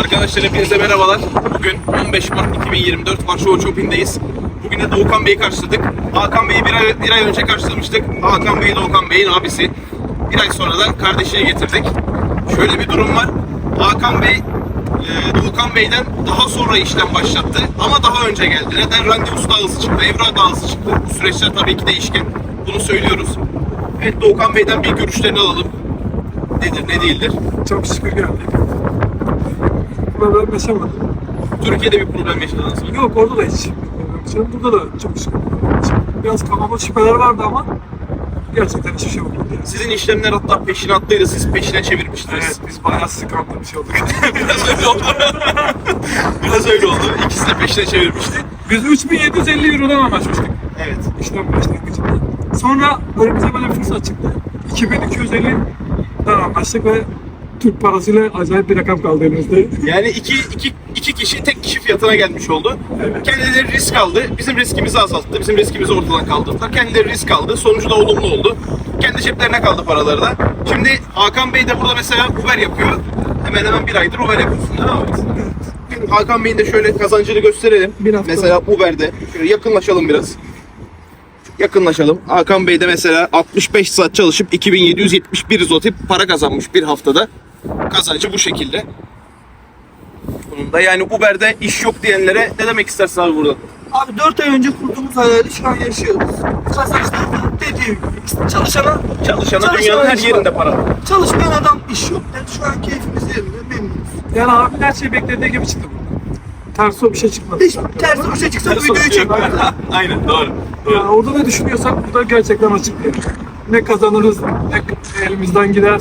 Arkadaşlar hepinize merhabalar. Bugün 15 Mart 2024 Varşova Shopping'deyiz. Bugün de Doğukan Bey'i karşıladık. Hakan Bey'i bir ay, bir ay önce karşılamıştık. Hakan Bey Doğukan Bey'in abisi. Bir ay sonra da kardeşini getirdik. Şöyle bir durum var. Hakan Bey e, Doğukan Bey'den daha sonra işlem başlattı. Ama daha önce geldi. Neden? Randevusu daha hızlı çıktı. Evrak daha hızlı çıktı. Bu süreçler tabii ki değişken. Bunu söylüyoruz. Evet Doğukan Bey'den bir görüşlerini alalım. Nedir ne değildir? Çok şükür geldik. Problem yaşamadım. Türkiye'de bir problem yaşadınız mı? Yok orada da hiç problem yaşamadım. Burada da çok şükür. Biraz kafamda şüpheler vardı ama gerçekten hiçbir şey olmadı. Yani. Sizin işlemler hatta peşine attıydı, siz peşine çevirmiştiniz. Evet biz bayağı sıkıntı bir şey olduk. Biraz öyle oldu. Biraz öyle oldu. İkisi de peşine çevirmişti. biz 3750 Euro'dan anlaşmıştık Evet. işlem başlangıcında. Sonra önümüze böyle bir fırsat çıktı. 2250'den anlaştık ve Türk parasıyla acayip bir rakam kaldı elimizde. Yani iki, iki, iki kişi tek kişi fiyatına gelmiş oldu. Kendileri risk aldı. Bizim riskimizi azalttı. Bizim riskimizi ortadan kaldırdılar. Kendileri risk aldı. Sonucu da olumlu oldu. Kendi ceplerine kaldı paraları da. Şimdi Hakan Bey de burada mesela Uber yapıyor. Hemen hemen bir aydır Uber yapıyorsun değil mi? Şimdi Hakan Bey'in de şöyle kazancını gösterelim. Bir hafta- Mesela Uber'de. Şöyle yakınlaşalım biraz. Yakınlaşalım. Hakan Bey de mesela 65 saat çalışıp 2771 zloty para kazanmış bir haftada. Kazancı bu şekilde. Bunun da yani Uber'de iş yok diyenlere ne demek istersin abi burada? Abi 4 ay önce kurduğumuz hayali şu an yaşıyoruz. Kazançlarda dediğim gibi çalışana, Çalışana Çalışana dünyanın her iş var. yerinde para çalışmayan adam iş yok. Yani şu an keyfimiz yerinde memnunuz. Yani abi her şey beklediği gibi çıktı. Ters o bir şey çıkmadı. Hiç tersi bir şey çıksa bu videoyu çekmem. Aynen doğru. Yani orada ne düşünüyorsak burada gerçekten açık. Ne kazanırız, ne elimizden gider,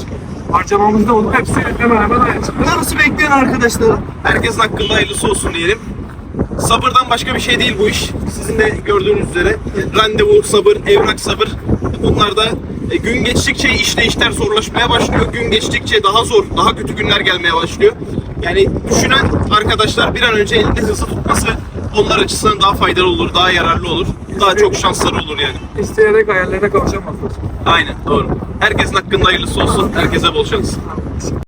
harcamamız ne olur hepsi hemen hemen aynı. Nasıl bekleyen arkadaşlar? Herkesin hakkında hayırlısı olsun diyelim. Sabırdan başka bir şey değil bu iş. Sizin de gördüğünüz üzere randevu sabır, evrak sabır. Bunlar da e, gün geçtikçe işleyişler zorlaşmaya başlıyor. Gün geçtikçe daha zor, daha kötü günler gelmeye başlıyor. Yani düşünen arkadaşlar bir an önce elinde hızlı tutması onlar açısından daha faydalı olur, daha yararlı olur. Daha çok şansları olur yani. İsteyerek hayallerine kavuşamazlar. Aynen doğru. Herkesin hakkında hayırlısı olsun. Herkese bol şans.